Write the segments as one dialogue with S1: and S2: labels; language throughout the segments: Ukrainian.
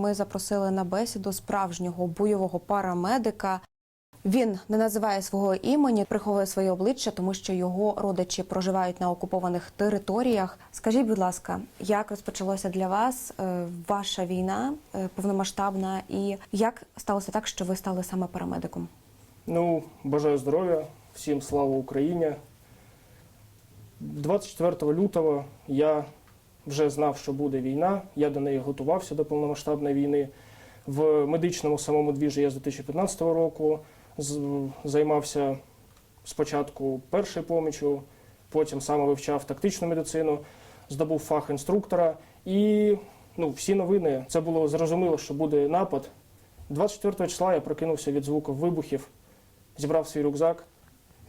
S1: Ми запросили на бесіду справжнього бойового парамедика. Він не називає свого імені, приховує своє обличчя, тому що його родичі проживають на окупованих територіях. Скажіть, будь ласка, як розпочалося для вас е, ваша війна е, повномасштабна, і як сталося так, що ви стали саме парамедиком?
S2: Ну, бажаю здоров'я, всім слава Україні. 24 лютого я вже знав, що буде війна. Я до неї готувався до повномасштабної війни. В медичному самому двіжі я з 2015 року займався спочатку першою помічю, потім саме вивчав тактичну медицину, здобув фах інструктора. І ну, всі новини це було зрозуміло, що буде напад. 24 числа я прокинувся від звуків вибухів зібрав свій рюкзак,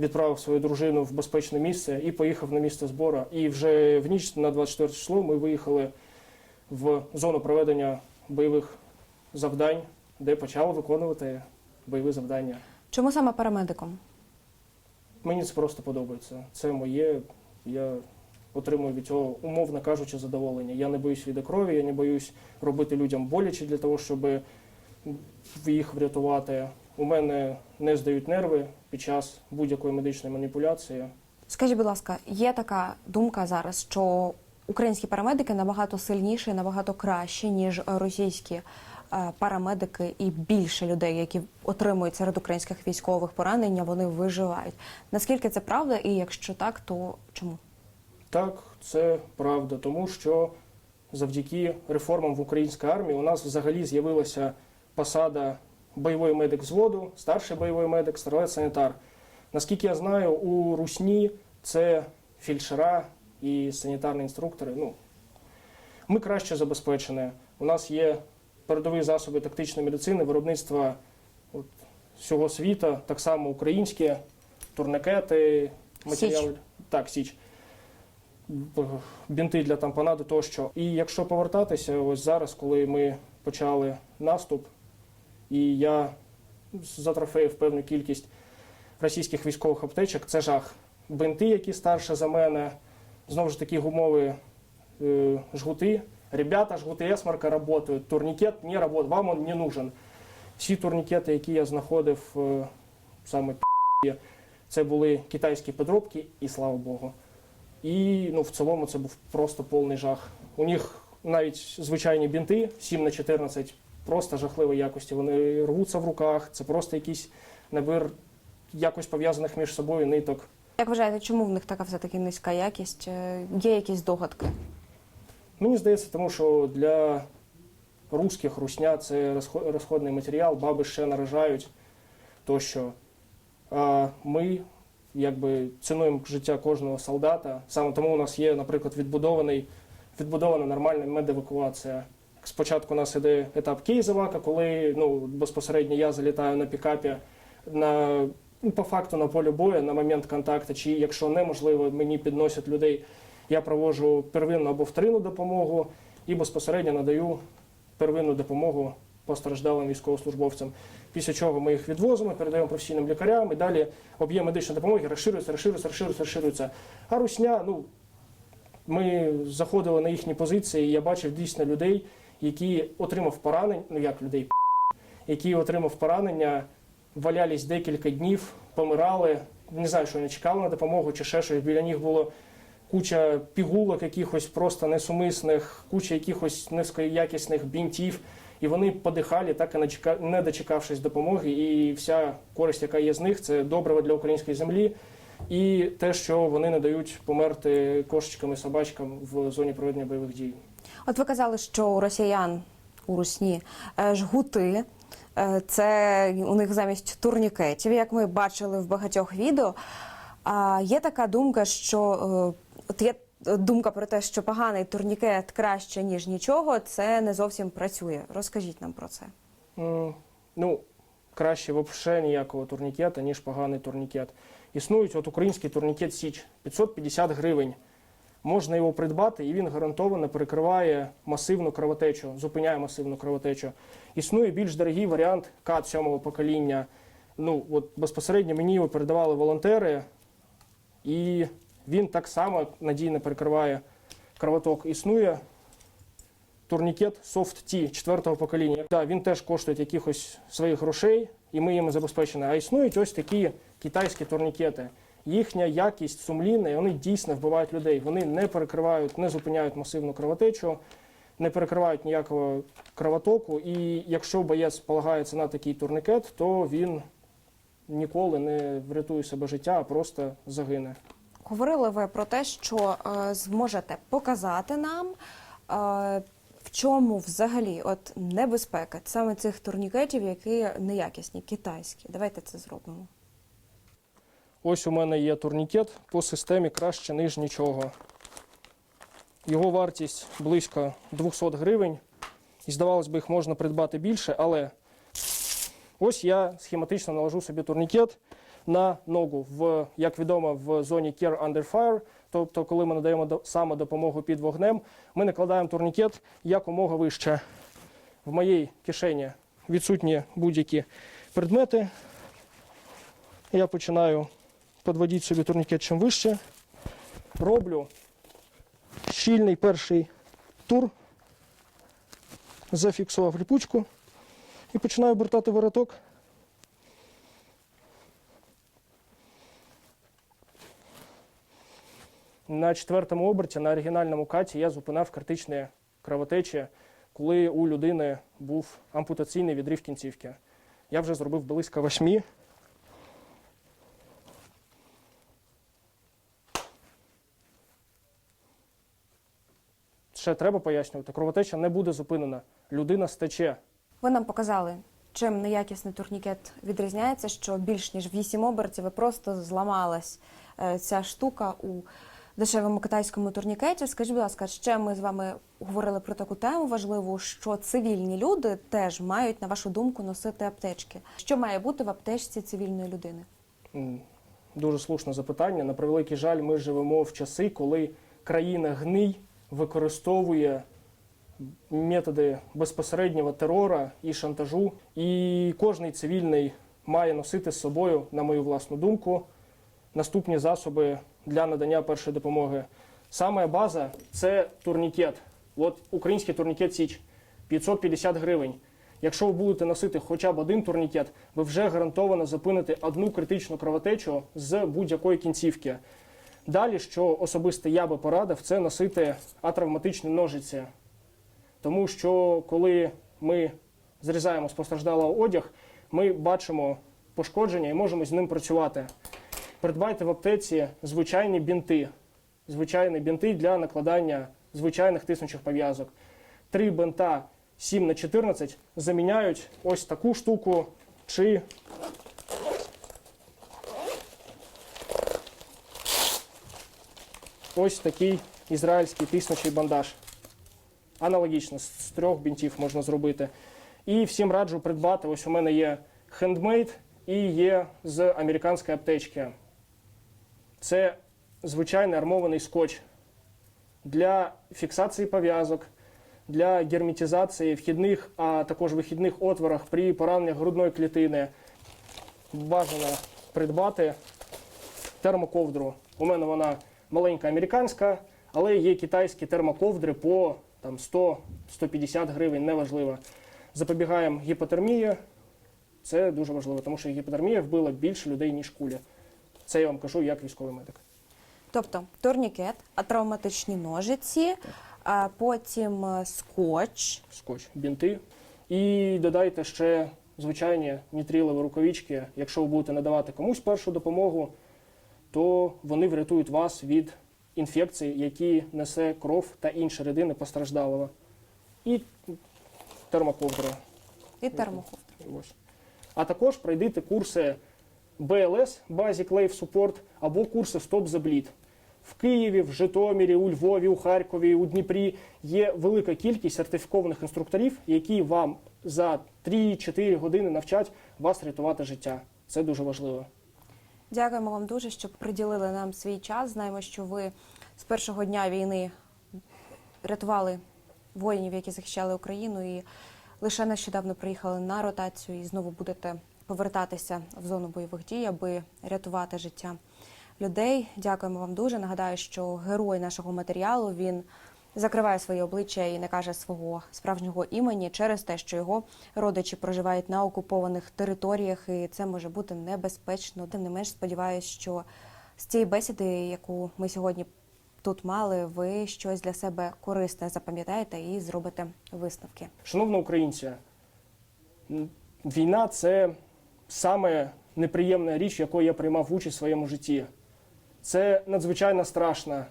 S2: відправив свою дружину в безпечне місце і поїхав на місце збору. І вже в ніч на 24 число ми виїхали в зону проведення бойових завдань, де почали виконувати бойові завдання.
S1: Чому саме парамедиком?
S2: Мені це просто подобається. Це моє. Я отримую від цього, умовно кажучи, задоволення. Я не боюсь від крові, я не боюсь робити людям боляче для того, щоб їх врятувати. У мене не здають нерви під час будь-якої медичної маніпуляції.
S1: Скажіть, будь ласка, є така думка зараз, що українські парамедики набагато сильніші, набагато кращі, ніж російські е, парамедики, і більше людей, які отримують серед українських військових поранення, вони виживають. Наскільки це правда? І якщо так, то чому?
S2: Так, це правда, тому що завдяки реформам в українській армії у нас взагалі з'явилася посада бойовий медик взводу, старший бойовий медик, стрілець санітар. Наскільки я знаю, у Русні це фельдшера і санітарні інструктори. Ну, ми краще забезпечені. У нас є передові засоби тактичної медицини, виробництва от, всього світу, так само українські, турникети, матеріали. Так, січ. Бінти для тампонаду тощо. І якщо повертатися, ось зараз, коли ми почали наступ, і я затрофеїв певну кількість російських військових аптечок, це жах. Бинти, які старше за мене, знову ж таки гумові е, жгути. Ребята, жгути есмарка працюють, турнікет не працює, вам він не нужен. Всі турнікети, які я знаходив е, саме п***є, це були китайські підробки, і слава Богу. І ну, в цілому це був просто повний жах. У них навіть звичайні бінти 7 на 14 просто жахливої якості. Вони рвуться в руках, це просто якийсь набір якось пов'язаних між собою ниток.
S1: Як вважаєте, чому в них така все таки низька якість? Е, Є якісь догадки?
S2: Мені здається, тому що для русських русня це розходний матеріал, баби ще наражають тощо. А ми якби цінуємо життя кожного солдата. Саме тому у нас є, наприклад, відбудований, відбудована нормальна медевакуація. Спочатку у нас іде етап Кейзевака, коли ну, безпосередньо я залітаю на пікапі на, ну, по факту на полі бою на момент контакту, чи якщо неможливо, мені підносять людей я проводжу первинну або вторинну допомогу і безпосередньо надаю первинну допомогу постраждалим військовослужбовцям. Після чого ми їх відвозимо, передаємо професійним лікарям і далі об'єм медичної допомоги розширюється, розширюється, розширюється, розширюється. А русня, ну ми заходили на їхні позиції, і я бачив дійсно людей, які отримав поранення, ну як людей, які отримав поранення, валялись декілька днів, помирали. Не знаю, що вони чекали на допомогу чи ще щось. Біля них було куча пігулок, якихось просто несумисних, куча якихось низькоякісних бінтів. І вони подихали, так і не дочекавшись допомоги. І вся користь, яка є з них, це добриво для української землі. І те, що вони не дають померти кошечкам і собачкам в зоні проведення бойових дій.
S1: От ви казали, що у росіян у русні е, жгути. е, Це у них замість турнікетів, як ми бачили в багатьох відео. А є така думка, що е, от є думка про те, що поганий турнікет краще ніж нічого, це не зовсім працює. Розкажіть нам про це.
S2: М, Ну, краще взагалі ніякого турнікета, ніж поганий турнікет. Існують от український турнікет Січ 550 гривень. Можна його придбати, і він гарантовано перекриває масивну кровотечу, зупиняє масивну кровотечу. Існує більш дорогий варіант КАТ сьомого покоління. Ну, от безпосередньо мені його передавали волонтери, і він так само надійно перекриває кровоток. Існує турнікет Soft T четвертого покоління. Да, він теж коштує якихось своїх грошей, і ми їм забезпечені. А існують ось такі китайські турнікети. Їхня якість сумлінна, і вони дійсно вбивають людей. Вони не перекривають, не зупиняють масивну кровотечу, не перекривають ніякого кровотоку. І якщо боєць полагається на такий турнікет, то він ніколи не врятує себе життя, а просто загине.
S1: Говорили ви про те, що е, зможете показати нам, е, в чому взагалі от небезпека саме цих турнікетів, які неякісні, китайські. Давайте це зробимо.
S2: Ось у мене є турнікет по системі краще, ніж нічого. Його вартість близько 200 гривень. І здавалось би, їх можна придбати більше, але ось я схематично наложу собі турнікет на ногу, в, як відомо, в зоні Care Under Fire, тобто, коли ми надаємо до- саме допомогу під вогнем, ми накладаємо турнікет якомога вище. В моїй кишені відсутні будь-які предмети. Я починаю підводити собі турнікет чим вище. Роблю щільний перший тур, зафіксував ліпучку і починаю обертати вороток. На четвертому оберті на оригінальному каті я зупинав критичні кровотечі, коли у людини був ампутаційний відрив кінцівки. Я вже зробив близько восьмі. Ще треба пояснювати, кровотеча не буде зупинена. Людина стече.
S1: Ви нам показали, чим неякісний турнікет відрізняється, що більш ніж 8 обертів і просто зламалась е, ця штука у дешевому китайському турнікеті. Скажіть, будь ласка, ще ми з вами говорили про таку тему важливу, що цивільні люди теж мають, на вашу думку, носити аптечки. Що має бути в аптечці цивільної людини?
S2: Дуже слушне запитання. На превеликий жаль, ми живемо в часи, коли країна гний використовує методи безпосереднього терора і шантажу. І кожний цивільний має носити з собою, на мою власну думку, наступні засоби для надання першої допомоги. Саме база це турнікет. От український турнікет Січ 550 гривень. Якщо ви будете носити хоча б один турнікет, ви вже гарантовано зупините одну критичну кровотечу з будь-якої кінцівки. Далі, що особисто я би порадив, це носити атравматичні ножиці. Тому що коли ми зрізаємо з постраждалого одяг, ми бачимо пошкодження і можемо з ним працювати. Придбайте в аптеці звичайні бінти, звичайні бінти для накладання звичайних тиснучих пов'язок. Три бинта 7 на 14 заміняють ось таку штуку чи ось такий ізраїльський тиснучий бандаж. Аналогічно, з трьох бінтів можна зробити. І всім раджу придбати. Ось у мене є хендмейд і є з американської аптечки. Це звичайний армований скотч для фіксації пов'язок, для герметизації вхідних, а також вихідних отворах при пораненні грудної клітини. Бажано придбати термоковдру. У мене вона маленька американська, але є китайські термоковдри по там, 100-150 гривень, неважливо. Запобігаємо гіпотермії. Це дуже важливо, тому що гіпотермія вбила більше людей, ніж куля. Це я вам кажу як військовий медик.
S1: Тобто турнікет, травматичні ножиці, а потім е, скотч.
S2: скотч, бінти. І додайте ще звичайні нітрилові рукавички. Якщо ви будете надавати комусь першу допомогу, то вони врятують вас від інфекцій, які несе кров та інші рідини постраждалого. І термоковдра.
S1: І термоковдра.
S2: Ось. А також пройдите курси BLS Basic Life Support або курси Stop the Bleed. В Києві, в Житомирі, у Львові, у Харкові, у Дніпрі є велика кількість сертифікованих інструкторів, які вам за 3-4 години навчать вас рятувати життя. Це дуже важливо.
S1: Дякуємо вам дуже, що приділили нам свій час. Знаємо, що ви з першого дня війни рятували воїнів, які захищали Україну, і лише нещодавно приїхали на ротацію і знову будете повертатися в зону бойових дій, аби рятувати життя людей. Дякуємо вам дуже. Нагадаю, що герой нашого матеріалу він закриває своє обличчя і не каже свого справжнього імені через те, що його родичі проживають на окупованих територіях, і це може бути небезпечно. Тим не менш, сподіваюся, що з цієї бесіди, яку ми сьогодні тут мали, ви щось для себе корисне запам'ятаєте і зробите висновки.
S2: Шановні українці, війна це саме неприємна річ, якою я приймав участь в своєму житті. Це надзвичайно страшно.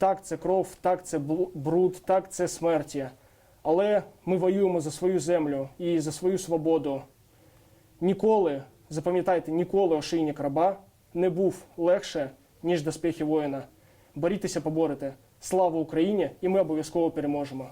S2: Так, це кров, так, це бруд, так, це смерті. Але ми воюємо за свою землю і за свою свободу. Ніколи, запам'ятайте, ніколи ошийник раба не був легше, ніж доспехи воїна. Борітеся, поборете. Слава Україні! І ми обов'язково переможемо.